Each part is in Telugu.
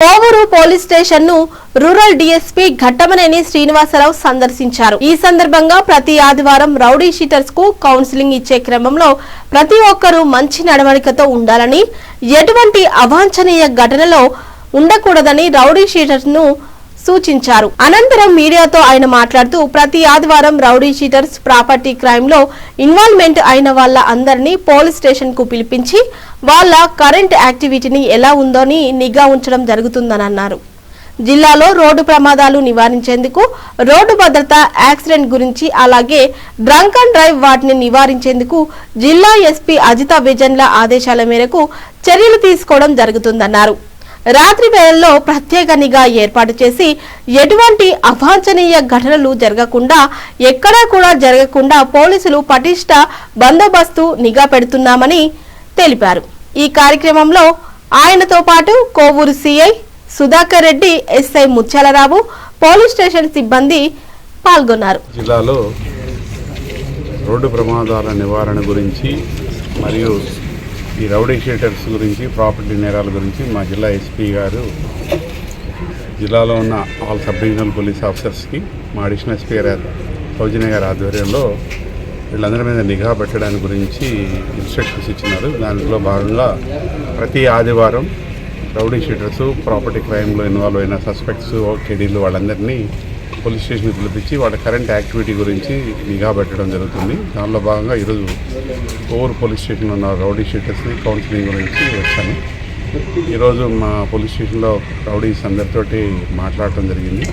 కోవూరు పోలీస్ స్టేషన్ను రూరల్ డీఎస్పీ ఘట్టమనేని శ్రీనివాసరావు సందర్శించారు. ఈ సందర్భంగా ప్రతి ఆదివారం రౌడీ షీటర్స్కు కౌన్సిలింగ్ ఇచ్చే క్రమంలో ప్రతి ఒక్కరూ మంచి నడవడికతో ఉండాలని ఎటువంటి అవాంఛనీయ ఘటనలో ఉండకూడదని రౌడీ షీటర్స్ను సూచించారు. అనంతరం మీడియాతో ఆయన మాట్లాడుతూ ప్రతి ఆదివారం రౌడీ షీటర్స్ ప్రాపర్టీ క్రైమ్లో ఇన్వాల్వ్మెంట్ అయిన వాళ్ళ అందరినీ పోలీస్ స్టేషన్కు పిలిపించి వాళ్ళ కరెంట్ యాక్టివిటీని ఎలా ఉందోని నిఘా ఉంచడం జరుగుతుందని అన్నారు. జిల్లాలో రోడ్డు ప్రమాదాలు నివారించేందుకు రోడ్డు భద్రత యాక్సిడెంట్ గురించి అలాగే డ్రంక్ అండ్ డ్రైవ్ వాటిని నివారించేందుకు జిల్లా ఎస్పీ అజిత విజన్ల ఆదేశాల మేరకు చర్యలు తీసుకోవడం జరుగుతుందన్నారు. రాత్రి వేళల్లో ప్రత్యేక నిఘా ఏర్పాటు చేసి ఎటువంటి అవాంఛనీయ ఘటనలు జరగకుండా ఎక్కడా కూడా జరగకుండా పోలీసులు పటిష్ట బందోబస్తు నిఘా పెడుతున్నామని తెలిపారు. ఈ కార్యక్రమంలో ఆయనతో పాటు Kovur CI Sudhakar Reddy SI Muthyalarao police station సిబ్బంది పాల్గొన్నారు. జిల్లాలో రోడ్డు ప్రమాదాల నివారణ గురించి మరియు ఈ రౌడీ షీటర్స్ గురించి ప్రాపర్టీ నేరాల గురించి మా జిల్లా ఎస్పీ గారు జిల్లాలో ఉన్న ఆల్ సబ్ రీజనల్ పోలీస్ ఆఫీసర్స్కి మా అడిషనల్ ఎస్పీ గారు సౌజన్య గారి ఆధ్వర్యంలో వీళ్ళందరి మీద నిఘా పెట్టడానికి గురించి ఇన్స్ట్రక్షన్స్ ఇచ్చినారు. దాంట్లో భాగంగా ప్రతి ఆదివారం రౌడీ షీటర్స్ ప్రాపర్టీ క్రైమ్లో ఇన్వాల్వ్ అయిన సస్పెక్ట్స్ కెడీలు వాళ్ళందరినీ పోలీస్ స్టేషన్కి పిలిపించి వాళ్ళ కరెంట్ యాక్టివిటీ గురించి నిఘా పెట్టడం జరుగుతుంది. దానిలో భాగంగా ఈరోజు ఓవర్ పోలీస్ స్టేషన్లో ఉన్న రౌడీ షీటర్స్ని కౌన్సిలింగ్ గురించి వచ్చాను. ఈరోజు మా పోలీస్ స్టేషన్లో రౌడీస్ అందరితోటి మాట్లాడటం జరిగింది.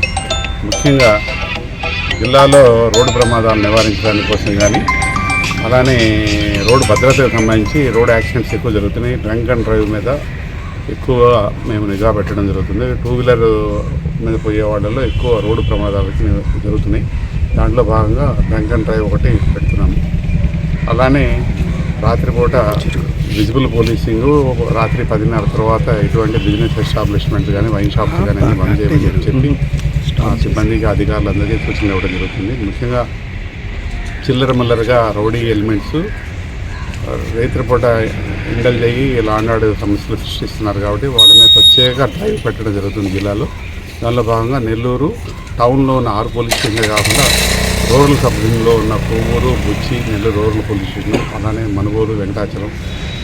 ముఖ్యంగా జిల్లాలో రోడ్డు ప్రమాదాలు నివారించడానికి కోసం కానీ అలానే రోడ్డు భద్రతకు సంబంధించి రోడ్ యాక్సిడెంట్స్ ఎక్కువ జరుగుతున్నాయి. డ్రంక్ అండ్ డ్రైవ్ మీద ఎక్కువ మేము నిఘా పెట్టడం జరుగుతుంది. టూ వీలర్ మీద పోయే వాళ్ళలో ఎక్కువ రోడ్డు ప్రమాదాలు జరుగుతున్నాయి. దాంట్లో భాగంగా డ్రంక్ అండ్ డ్రైవ్ ఒకటి పెడుతున్నాము. అలానే రాత్రిపూట విజిబుల్ పోలీసింగ్ రాత్రి పదిన్నర తర్వాత ఎటువంటి బిజినెస్ ఎస్టాబ్లిష్మెంట్ కానీ వైన్ షాప్స్ కానీ బంద్ చేయమని చెప్పి సిబ్బందికి అధికారులందరికీ సూచనలు ఇవ్వడం జరుగుతుంది. ముఖ్యంగా చిల్లర మల్లరగా రౌడీ ఎలిమెంట్స్ రైతులపూట ఇండల్ అయ్యి లాండాడు సమస్యలు సృష్టిస్తున్నారు కాబట్టి వాళ్ళ మీద ప్రత్యేక డ్రైవ్ పెట్టడం జరుగుతుంది జిల్లాలో. దానిలో భాగంగా నెల్లూరు టౌన్లో ఉన్న ఆరు పోలీస్ స్టేషన్లే కాకుండా రూరల్ సబ్ డివిజన్లో ఉన్న Kovvur Buchi Nellore rural police station అలానే మనుగోలు వెంకటాచలం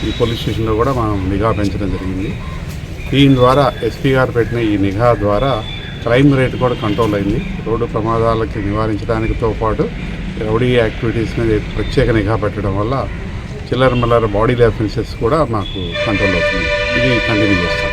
ఈ పోలీస్ స్టేషన్లో కూడా మనం నిఘా పెంచడం జరిగింది. దీని ద్వారా ఎస్పీ గారు పెట్టిన ఈ నిఘా ద్వారా క్రైమ్ రేట్ కూడా కంట్రోల్ అయింది. రోడ్డు ప్రమాదాలకి నివారించడానికితో పాటు రౌడీ యాక్టివిటీస్ మీద ప్రత్యేక నిఘా పెట్టడం వల్ల చిల్లర మల్లర బాడీ అఫెన్సెస్ కూడా మాకు కంట్రోల్ అవుతుంది ఇది కంటిన్యూ చేస్తాం.